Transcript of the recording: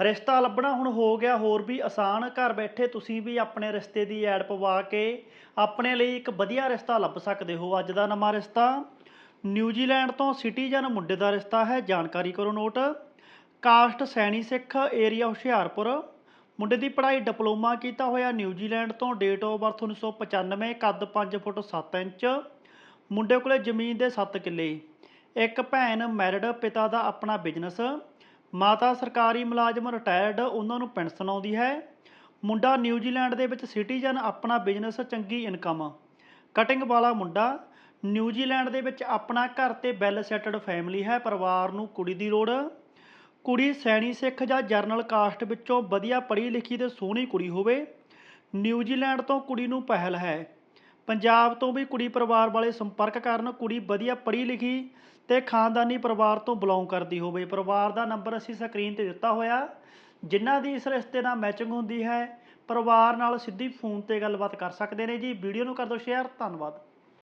ਰਿਸ਼ਤਾ ਲੱਭਣਾ ਹੁਣ ਹੋ ਗਿਆ ਹੋਰ ਵੀ ਆਸਾਨ। ਘਰ ਬੈਠੇ ਤੁਸੀਂ ਵੀ ਆਪਣੇ ਰਿਸ਼ਤੇ ਦੀ ਐਡ ਪਵਾ ਕੇ ਆਪਣੇ ਲਈ ਇੱਕ ਵਧੀਆ ਰਿਸ਼ਤਾ ਲੱਭ ਸਕਦੇ ਹੋ। ਅੱਜ ਦਾ ਨਵਾਂ ਰਿਸ਼ਤਾ ਨਿਊਜ਼ੀਲੈਂਡ ਤੋਂ ਸਿਟੀਜ਼ਨ ਮੁੰਡੇ ਦਾ ਰਿਸ਼ਤਾ ਹੈ। ਜਾਣਕਾਰੀ ਕਰੋ note. Caste Saini Sikh, area Hoshiarpur. ਮੁੰਡੇ ਦੀ ਪੜ੍ਹਾਈ ਡਿਪਲੋਮਾ ਕੀਤਾ ਹੋਇਆ ਨਿਊਜ਼ੀਲੈਂਡ ਤੋਂ, ਡੇਟ ਆਫ ਬਰਥ 1995 ਕੱਦ 5 ਫੁੱਟ 7 ਇੰਚ। ਮੁੰਡੇ ਕੋਲੇ ਜ਼ਮੀਨ ਦੇ 7 ਕਿੱਲੇ। ਇੱਕ ਭੈਣ ਮੈਰਿਡ ਪਿਤਾ ਦਾ ਆਪਣਾ ਬਿਜ਼ਨਸ। ਮਾਤਾ ਸਰਕਾਰੀ ਮੁਲਾਜ਼ਮ ਰਿਟਾਇਰਡ ਉਹਨਾਂ ਨੂੰ ਪੈਨਸ਼ਨ ਆਉਂਦੀ ਹੈ। ਮੁੰਡਾ ਨਿਊਜ਼ੀਲੈਂਡ ਦੇ ਵਿੱਚ ਸਿਟੀਜ਼ਨ, ਆਪਣਾ ਬਿਜ਼ਨਸ, ਚੰਗੀ ਇਨਕਮ। ਕਟਿੰਗ ਵਾਲਾ ਮੁੰਡਾ ਨਿਊਜ਼ੀਲੈਂਡ ਦੇ ਵਿੱਚ ਆਪਣਾ ਘਰ ਤੇ ਵੈਲ ਸੈਟਲਡ ਫੈਮਿਲੀ ਹੈ, ਪਰਿਵਾਰ ਨੂੰ ਕੁੜੀ ਦੀ ਲੋੜ। ਕੁੜੀ ਸੈਣੀ ਸਿੱਖ ਜਾਂ ਜਰਨਲ ਕਾਸਟ ਵਿੱਚੋਂ ਵਧੀਆ ਪੜ੍ਹੀ ਲਿਖੀ ਤੇ ਸੋਹਣੀ ਕੁੜੀ ਹੋਵੇ, ਨਿਊਜ਼ੀਲੈਂਡ ਤੋਂ ਕੁੜੀ ਨੂੰ ਪਹਿਲ ਹੈ। ਪੰਜਾਬ ਤੋਂ ਵੀ ਕੁੜੀ ਪਰਿਵਾਰ ਵਾਲੇ ਸੰਪਰਕ ਕਰਨ, ਕੁੜੀ ਵਧੀਆ ਪੜ੍ਹੀ ਲਿਖੀ ਤੇ ਖਾਨਦਾਨੀ ਪਰਿਵਾਰ ਤੋਂ ਬਿਲੋਂਗ ਕਰਦੀ ਹੋਵੇ। ਪਰਿਵਾਰ ਦਾ ਨੰਬਰ ਅਸੀਂ ਸਕਰੀਨ ਤੇ ਦਿੱਤਾ ਹੋਇਆ। ਜਿਨ੍ਹਾਂ ਦੀ ਇਸ ਰਿਸ਼ਤੇ ਨਾਲ ਮੈਚਿੰਗ ਹੁੰਦੀ ਹੈ, ਪਰਿਵਾਰ ਨਾਲ ਸਿੱਧੀ ਫੋਨ ਤੇ ਗੱਲਬਾਤ ਕਰ ਸਕਦੇ ਨੇ ਜੀ। ਵੀਡੀਓ ਨੂੰ ਕਰ ਦਿਓ ਸ਼ੇਅਰ ਧੰਨਵਾਦ।